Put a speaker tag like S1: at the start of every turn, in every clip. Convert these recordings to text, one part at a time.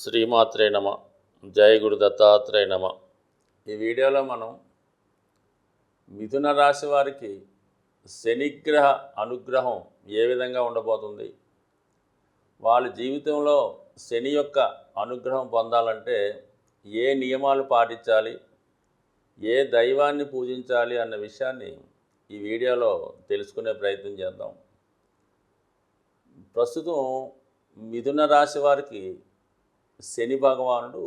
S1: శ్రీమాత్రే నమ. జయ గురు దత్తాత్రేయ నమ. ఈ వీడియోలో మనం మిథున రాశి వారికి శనిగ్రహ అనుగ్రహం ఏ విధంగా ఉండబోతుంది? వాళ్ళ జీవితంలో శని యొక్క అనుగ్రహం పొందాలంటే ఏ నియమాలు పాటించాలి? ఏ దైవాన్ని పూజించాలి అన్న విషయాన్ని ఈ వీడియోలో తెలుసుకునే ప్రయత్నం చేద్దాం. ప్రస్తుతం మిథున రాశి వారికి శని భగవానుడు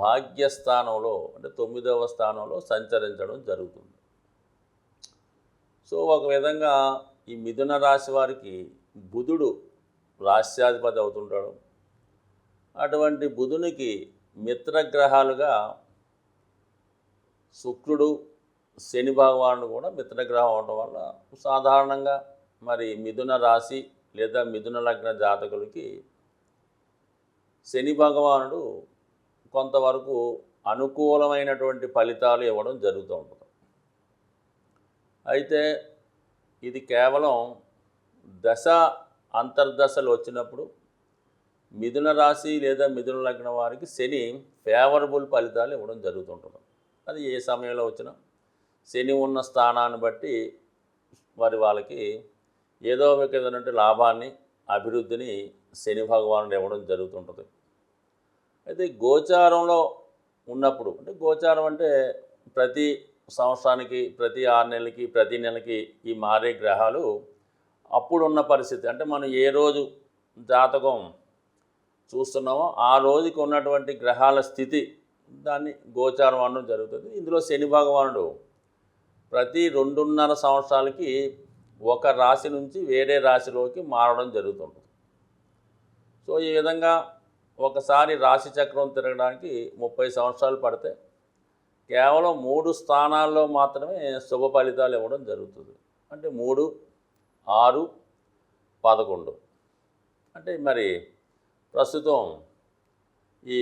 S1: భాగ్యస్థానంలో అంటే తొమ్మిదవ స్థానంలో సంచరించడం జరుగుతుంది. సో ఒక విధంగా ఈ మిథున రాశి వారికి బుధుడు రాశ్యాధిపతి అవుతుంటాడు. అటువంటి బుధునికి మిత్రగ్రహాలుగా శుక్రుడు శని భగవానుడు కూడా మిత్రగ్రహం అవడం వల్ల సాధారణంగా మరి మిథున రాశి లేదా మిథున లగ్న జాతకులకి శని భగవానుడు కొంతవరకు అనుకూలమైనటువంటి ఫలితాలు ఇవ్వడం జరుగుతూ ఉంటుంది. అయితే ఇది కేవలం దశ అంతర్దశలు వచ్చినప్పుడు మిథున రాశి లేదా మిథున లగ్న వారికి శని ఫేవరబుల్ ఫలితాలు ఇవ్వడం జరుగుతుంటుంది అది ఏ సమయంలో వచ్చినా శని ఉన్న స్థానాన్ని బట్టి మరి వాళ్ళకి ఏదో ఒక విధమైనటువంటి లాభాన్ని అభివృద్ధిని శని భగవానుడు ఇవ్వడం జరుగుతుంటుంది. అయితే గోచారంలో ఉన్నప్పుడు అంటే గోచారం అంటే ప్రతి సంవత్సరానికి ప్రతి ఆరు నెలలకి ప్రతి నెలకి ఈ మారే గ్రహాలు అప్పుడున్న పరిస్థితి. అంటే మనం ఏ రోజు జాతకం చూస్తున్నామో ఆ రోజుకి ఉన్నటువంటి గ్రహాల స్థితి దాన్ని గోచారం అనడం జరుగుతుంది. ఇందులో శని భగవానుడు ప్రతి రెండున్నర సంవత్సరాలకి ఒక రాశి నుంచి వేరే రాశిలోకి మారడం జరుగుతుంటుంది. సో ఈ విధంగా ఒకసారి రాశి చక్రం తిరగడానికి ముప్పై సంవత్సరాలు పడితే కేవలం మూడు స్థానాల్లో మాత్రమే శుభ ఫలితాలు ఇవ్వడం జరుగుతుంది. అంటే మూడు ఆరు పదకొండు. అంటే మరి ప్రస్తుతం ఈ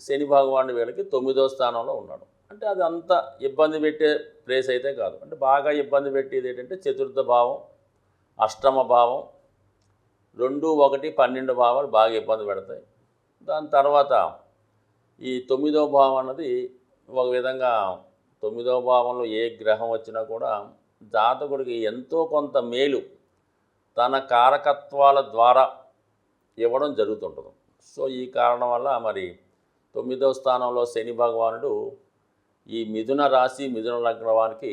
S1: శని భగవానుడి వీళ్ళకి తొమ్మిదో స్థానంలో ఉన్నాడు. అంటే అది అంత ఇబ్బంది పెట్టే ప్లేస్ అయితే కాదు. అంటే బాగా ఇబ్బంది పెట్టేది ఏంటంటే చతుర్థ భావం అష్టమ భావం రెండు ఒకటి పన్నెండు భావాలు బాగా ఇబ్బంది పెడతాయి. దాని తర్వాత ఈ తొమ్మిదో భావం అన్నది ఒక విధంగా తొమ్మిదో భావంలో ఏ గ్రహం వచ్చినా కూడా జాతకుడికి ఎంతో కొంత మేలు తన కారకత్వాల ద్వారా ఇవ్వడం జరుగుతుంటుంది. సో ఈ కారణం వల్ల మరి తొమ్మిదవ స్థానంలో శని భగవానుడు ఈ మిథున రాశి మిథున లగ్నవానికి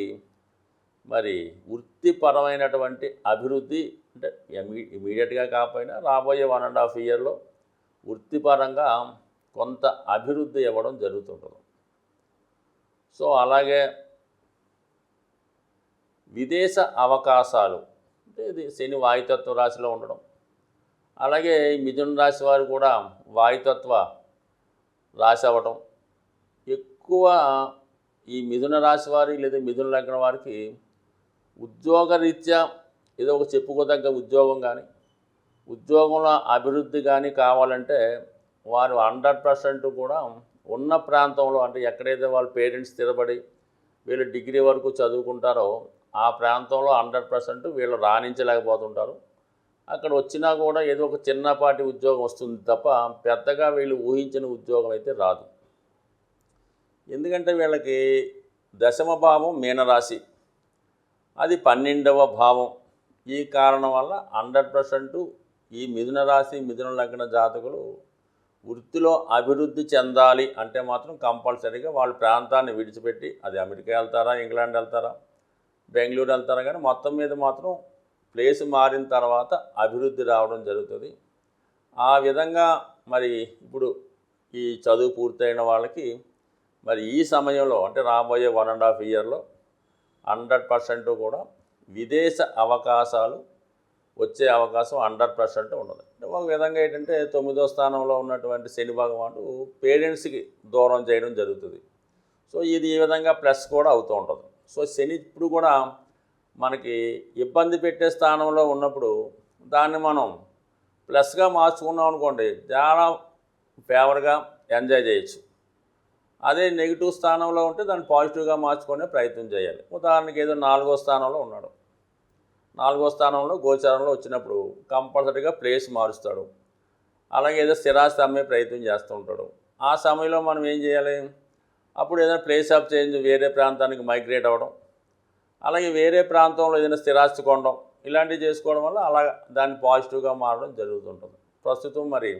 S1: మరి వృత్తిపరమైనటువంటి అభివృద్ధి అంటే ఇమీ ఇమీడియట్గా కాకపోయినా రాబోయే వన్ అండ్ హాఫ్ ఇయర్లో వృత్తిపరంగా కొంత అభివృద్ధి ఇవ్వడం జరుగుతుంటుంది. సో అలాగే విదేశ అవకాశాలు అంటే ఇది శని వాయుతత్వ రాశిలో ఉండడం అలాగే మిథున రాశి వారు కూడా వాయుతత్వ రాశి అవ్వటం ఎక్కువ ఈ మిథున రాశి వారి లేదా మిథున లగ్న వారికి ఉద్యోగరీత్యా ఏదో ఒక చెప్పుకోదగ్గ ఉద్యోగం కానీ ఉద్యోగంలో అభివృద్ధి కానీ కావాలంటే వారు హండ్రెడ్ పర్సెంట్ కూడా ఉన్న ప్రాంతంలో అంటే ఎక్కడైతే వాళ్ళ పేరెంట్స్ స్థిరపడి వీళ్ళు డిగ్రీ వరకు చదువుకుంటారో ఆ ప్రాంతంలో హండ్రెడ్ పర్సెంట్ వీళ్ళు రాణించలేకపోతుంటారు. అక్కడ వచ్చినా కూడా ఏదో ఒక చిన్నపాటి ఉద్యోగం వస్తుంది తప్ప పెద్దగా వీళ్ళు ఊహించిన ఉద్యోగం అయితే రాదు. ఎందుకంటే వీళ్ళకి దశమ భావం మీనరాశి. అది పన్నెండవ భావం. ఈ కారణం వల్ల హండ్రెడ్ పర్సెంట్ ఈ మిథున రాశి మిథున లగ్న జాతకులు వృత్తిలో అభివృద్ధి చెందాలి అంటే మాత్రం కంపల్సరీగా వాళ్ళ ప్రాంతాన్ని విడిచిపెట్టి అది అమెరికా వెళ్తారా ఇంగ్లాండ్ వెళ్తారా బెంగళూరు వెళ్తారా కానీ మొత్తం మీద మాత్రం ప్లేస్ మారిన తర్వాత అభివృద్ధి రావడం జరుగుతుంది. ఆ విధంగా మరి ఇప్పుడు ఈ చదువు పూర్తయిన వాళ్ళకి మరి ఈ సమయంలో అంటే రాబోయే వన్ అండ్ హాఫ్ ఇయర్లో హండ్రెడ్ పర్సెంట్ కూడా విదేశ అవకాశాలు వచ్చే అవకాశం హండ్రెడ్ పర్సెంట్ ఉండదు. అంటే ఒక విధంగా ఏంటంటే తొమ్మిదో స్థానంలో ఉన్నటువంటి శని భగవానుడు పేరెంట్స్కి దూరం చేయడం జరుగుతుంది. సో ఇది ఈ విధంగా ప్లస్ కూడా అవుతూ ఉంటుంది. సో శని ఇప్పుడు కూడా మనకి ఇబ్బంది పెట్టే స్థానంలో ఉన్నప్పుడు దాన్ని మనం ప్లస్గా మార్చుకున్నాం అనుకోండి చాలా ఫేవర్గా ఎంజాయ్ చేయొచ్చు. అదే నెగిటివ్ స్థానంలో ఉంటే దాన్ని పాజిటివ్గా మార్చుకునే ప్రయత్నం చేయాలి. ఉదాహరణకి ఏదో నాలుగో స్థానంలో ఉన్నాడు. నాలుగో స్థానంలో గోచారంలో వచ్చినప్పుడు కంపల్సరీగా ప్లేస్ మారుస్తాడు. అలాగే ఏదో స్థిరాస్తి అమ్మే ప్రయత్నం చేస్తూ ఉంటాడు. ఆ సమయంలో మనం ఏం చేయాలి? అప్పుడు ఏదైనా ప్లేస్ ఆఫ్ చేంజ్ వేరే ప్రాంతానికి మైగ్రేట్ అవ్వడం అలాగే వేరే ప్రాంతంలో ఏదైనా స్థిరాస్తి కొనడం ఇలాంటివి చేసుకోవడం వల్ల అలా దాన్ని పాజిటివ్గా మారడం జరుగుతుంటుంది. ప్రస్తుతం మరి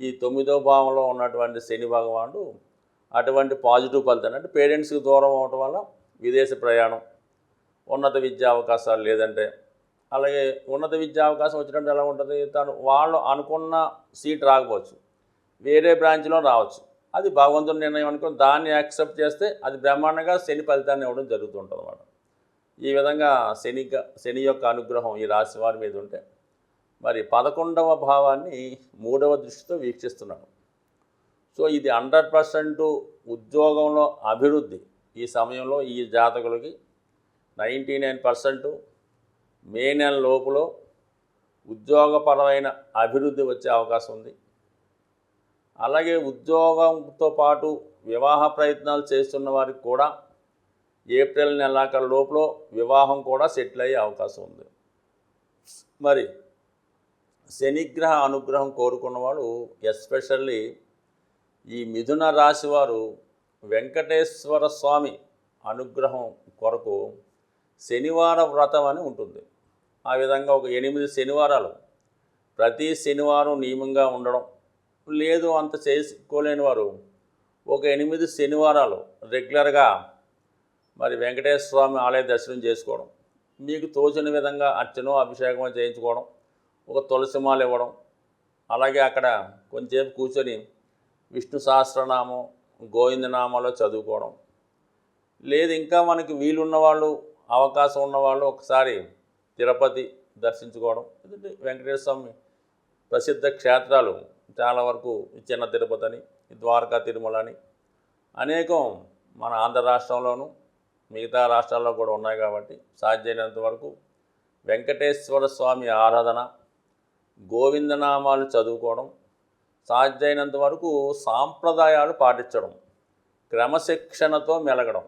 S1: ఈ తొమ్మిదో భావంలో ఉన్నటువంటి శని భగవానుడు అటువంటి పాజిటివ్ ఫలితాన్ని అంటే పేరెంట్స్కి దూరం అవ్వటం వల్ల విదేశ ప్రయాణం ఉన్నత విద్యా అవకాశాలు లేదంటే. అలాగే ఉన్నత విద్యా అవకాశం వచ్చినప్పుడు ఎలా ఉంటుంది? తను వాళ్ళు అనుకున్న సీట్ రాకపోవచ్చు. వేరే బ్రాంచ్లో రావచ్చు. అది భగవంతుని నిర్ణయం అనుకుని దాన్ని యాక్సెప్ట్ చేస్తే అది బ్రహ్మాండంగా శని ఫలితాన్ని ఇవ్వడం జరుగుతుంటుంది అన్నమాట ఈ విధంగా శని శని యొక్క అనుగ్రహం ఈ రాశి వారి మీద ఉంటే మరి పదకొండవ భావాన్ని మూడవ దృష్టితో వీక్షిస్తున్నాడు సో ఇది హండ్రెడ్ పర్సెంట్ ఉద్యోగంలో అభివృద్ధి ఈ సమయంలో ఈ జాతకులకి నైంటీ నైన్ పర్సెంట్ మే నెల లోపల ఉద్యోగపరమైన అభివృద్ధి వచ్చే అవకాశం ఉంది. అలాగే ఉద్యోగంతో పాటు వివాహ ప్రయత్నాలు చేస్తున్న వారికి కూడా ఏప్రిల్ నెలాఖరు లోపల వివాహం కూడా సెటిల్ అయ్యే అవకాశం ఉంది. మరి శనిగ్రహ అనుగ్రహం కోరుకున్నవాడు ఎస్పెషల్లీ ఈ మిథున రాశి వారు వెంకటేశ్వర స్వామి అనుగ్రహం కొరకు శనివార వ్రతం అని ఉంటుంది. ఆ విధంగా ఒక ఎనిమిది శనివారాలు. ప్రతి శనివారం నియమంగా ఉండడం. లేదు అంత చేసుకోలేని వారు ఒక ఎనిమిది శనివారాలు రెగ్యులర్గా మరి వెంకటేశ్వర స్వామి ఆలయ దర్శనం చేసుకోవడం. మీకు తోచిన విధంగా అర్చనో అభిషేకమో చేయించుకోవడం. ఒక తులసిమాల ఇవ్వడం. అలాగే అక్కడ కొంచెంసేపు కూర్చొని విష్ణు సహస్రనామం గోవిందనామాలో చదువుకోవడం. లేదు ఇంకా మనకి వీలున్న వాళ్ళు అవకాశం ఉన్నవాళ్ళు ఒకసారి తిరుపతి దర్శించుకోవడం. ఎందుకంటే వెంకటేశ్వర స్వామి ప్రసిద్ధ క్షేత్రాలు చాలా వరకు చిన్న తిరుపతి అని ద్వారకా తిరుమల అని అనేకం మన ఆంధ్ర రాష్ట్రంలోనూ మిగతా రాష్ట్రాల్లో కూడా ఉన్నాయి కాబట్టి సాధ్యమైనంత వరకు వెంకటేశ్వర స్వామి ఆరాధన గోవిందనామాలు చదువుకోవడం సాధ్యమైనంత వరకు సాంప్రదాయాలు పాటించడం క్రమశిక్షణతో మెలగడం.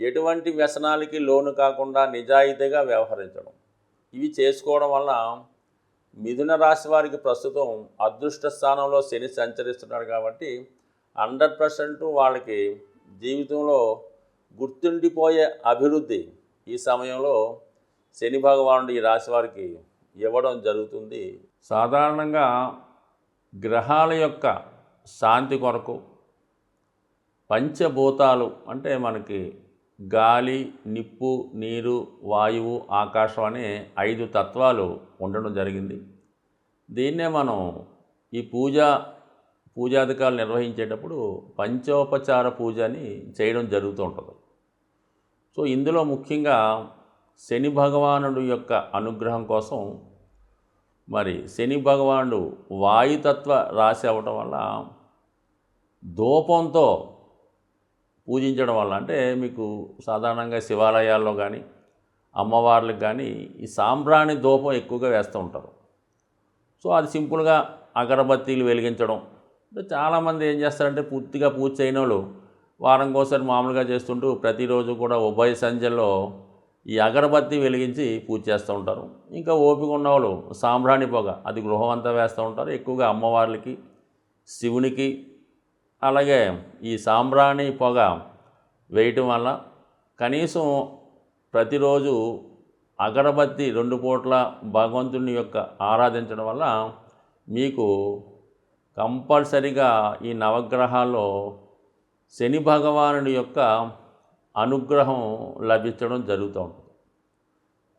S1: ఎటువంటి వ్యసనాలకి లోను కాకుండా నిజాయితీగా వ్యవహరించడం. ఇవి చేసుకోవడం వల్ల మిథున రాశి వారికి ప్రస్తుతం అదృష్ట స్థానంలో శని సంచరిస్తున్నాడు కాబట్టి హండ్రెడ్ పర్సెంట్ వాళ్ళకి జీవితంలో గుర్తుండిపోయే అభివృద్ధి ఈ సమయంలో శని భగవానుడు ఈ రాశి వారికి ఇవ్వడం జరుగుతుంది. సాధారణంగా గ్రహాల యొక్క శాంతి కొరకు పంచభూతాలు అంటే మనకి గాలి నిప్పు నీరు వాయువు ఆకాశం అనే ఐదు తత్వాలు ఉండడం జరిగింది. దీన్నే మనం ఈ పూజ పూజాధికారులు నిర్వహించేటప్పుడు పంచోపచార పూజ అని చేయడం జరుగుతూ ఉంటుంది. సో ఇందులో ముఖ్యంగా శని భగవానుడు యొక్క అనుగ్రహం కోసం మరి శని భగవానుడు వాయుతత్వ రాశి అవ్వటం వల్ల ధూపంతో పూజించడం వల్ల అంటే మీకు సాధారణంగా శివాలయాల్లో కానీ అమ్మవార్లకు కానీ ఈ సాంబ్రాణి ధూపం ఎక్కువగా వేస్తూ ఉంటారు. సో అది సింపుల్గా అగరబత్తీలు వెలిగించడం. అంటే చాలామంది ఏం చేస్తారంటే పూర్తిగా పూజ చేయని వాళ్ళు వారం కోసం మామూలుగా చేస్తుంటూ ప్రతిరోజు కూడా ఉభయ సంధ్యలో ఈ అగరబత్తి వెలిగించి పూజ చేస్తూ ఉంటారు. ఇంకా ఓపిక ఉన్నవాళ్ళు సాంబ్రాణి పొగ అది గృహం అంతా వేస్తూ ఉంటారు. ఎక్కువగా అమ్మవార్లకి శివునికి అలాగే ఈ సాంబ్రాణి పొగ వేయటం వల్ల కనీసం ప్రతిరోజు అగరబత్తి రెండు పూట్ల భగవంతుని యొక్క ఆరాధించడం వల్ల మీకు కంపల్సరిగా ఈ నవగ్రహాల్లో శని భగవానుడి యొక్క అనుగ్రహం లభించడం జరుగుతూ ఉంటుంది.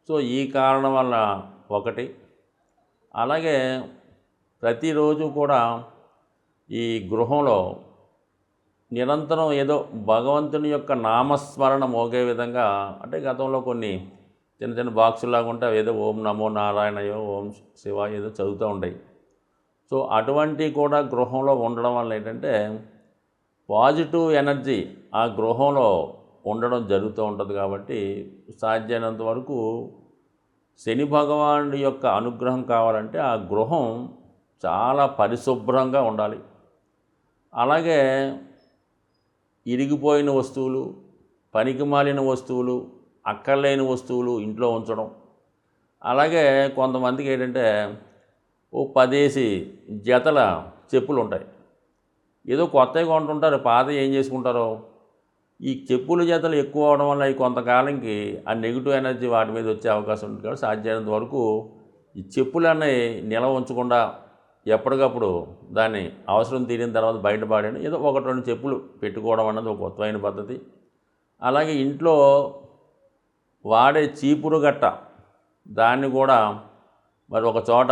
S1: సో ఈ కారణం వల్ల ఒకటి. అలాగే ప్రతిరోజు కూడా ఈ గృహంలో నిరంతరం ఏదో భగవంతుని యొక్క నామస్మరణ మోగే విధంగా అంటే గతంలో కొన్ని చిన్న చిన్న బాక్సులాగా ఉంటే అవి ఏదో ఓం నమో నారాయణయో ఓం శివ ఏదో చదువుతూ ఉంటాయి సో అటువంటి కూడా గృహంలో ఉండడం వల్ల ఏంటంటే పాజిటివ్ ఎనర్జీ ఆ గృహంలో ఉండడం జరుగుతూ ఉంటుంది కాబట్టి సాధ్యమైనంత వరకు శని భగవానుడి యొక్క అనుగ్రహం కావాలంటే ఆ గృహం చాలా పరిశుభ్రంగా ఉండాలి. అలాగే ఇరిగిపోయిన వస్తువులు పనికిమాలిన వస్తువులు అక్కర్లేని వస్తువులు ఇంట్లో ఉంచడం. అలాగే కొంతమందికి ఏంటంటే ఓ పదేసి జతల చెప్పులు ఉంటాయి. ఏదో కొత్తవి కొంటుంటారు పాత ఏం చేసుకుంటారో. ఈ చెప్పుల జతలు ఎక్కువ అవడం వల్ల ఈ కొంతకాలంకి ఆ నెగిటివ్ ఎనర్జీ వాటి మీద వచ్చే అవకాశం ఉంటుంది. కాబట్టి సాధ్యమైనంత వరకు ఈ చెప్పులన్నీ నిల్వ ఉంచకుండా ఎప్పటికప్పుడు దాన్ని అవసరం తీరిన తర్వాత బయటపడేయండి ఏదో ఒకటి రెండు చెప్పులు పెట్టుకోవడం అన్నది ఒక కొత్తమైన పద్ధతి. అలాగే ఇంట్లో వాడే చీపురు గట్ట దాన్ని కూడా మరి ఒక చోట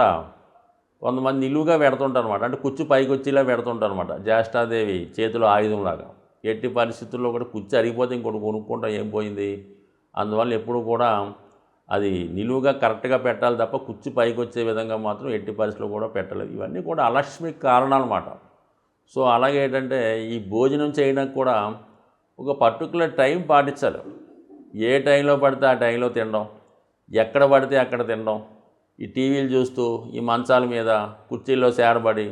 S1: కొంతమంది నిలువుగా పెడుతుంటారు అనమాట అంటే కుచ్చు పైకి వచ్చేలా పెడుతుంటారు అనమాట జ్యేష్ఠాదేవి చేతిలో ఆయుధంలాగా. ఎట్టి పరిస్థితుల్లో కూడా కుచ్చు అరిగిపోతే ఇంకోటి కొనుక్కుంటాం ఏం పోయింది? అందువల్ల ఎప్పుడు కూడా అది నిలువుగా కరెక్ట్గా పెట్టాలి తప్ప కుర్చీ పైకి వచ్చే విధంగా మాత్రం ఎట్టి పరిస్థితుల్లో కూడా పెట్టలేదు. ఇవన్నీ కూడా అలక్ష్మికి కారణాలన్నమాట సో అలాగే ఏంటంటే ఈ భోజనం చేయడానికి కూడా ఒక పర్టికులర్ టైం పాటించాలి. ఏ టైంలో పడితే ఆ టైంలో తినడం ఎక్కడ పడితే అక్కడ తినడం ఈ టీవీలు చూస్తూ ఈ మంచాల మీద కుర్చీల్లో సేరబడి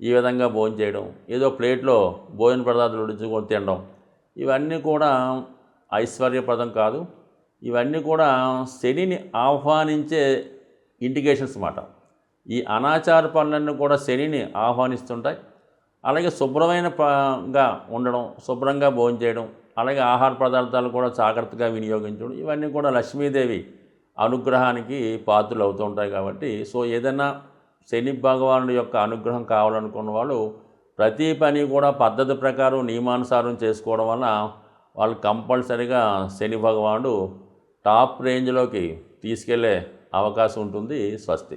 S1: ఈ విధంగా భోజనం చేయడం ఏదో ప్లేట్లో భోజన పదార్థాలు ఉడించుకొని తినడం ఇవన్నీ కూడా ఐశ్వర్యప్రదం కాదు. ఇవన్నీ కూడా శనిని ఆహ్వానించే ఇండికేషన్స్ అన్నమాట. ఈ అనాచార పనులన్నీ కూడా శనిని ఆహ్వానిస్తుంటాయి. అలాగే శుభ్రమైన ఉండడం శుభ్రంగా భోజనం చేయడం అలాగే ఆహార పదార్థాలు కూడా జాగ్రత్తగా వినియోగించడం ఇవన్నీ కూడా లక్ష్మీదేవి అనుగ్రహానికి పాత్రలు అవుతూ ఉంటాయి కాబట్టి సో ఏదైనా శని భగవానుడి యొక్క అనుగ్రహం కావాలనుకున్న వాళ్ళు ప్రతి పని కూడా పద్ధతి ప్రకారం నియమానుసారం చేసుకోవడం వల్ల వాళ్ళు కంపల్సరీగా శని భగవానుడు టాప్ రేంజ్లోకి తీసుకెళ్ళే అవకాశం ఉంటుంది స్వస్తి.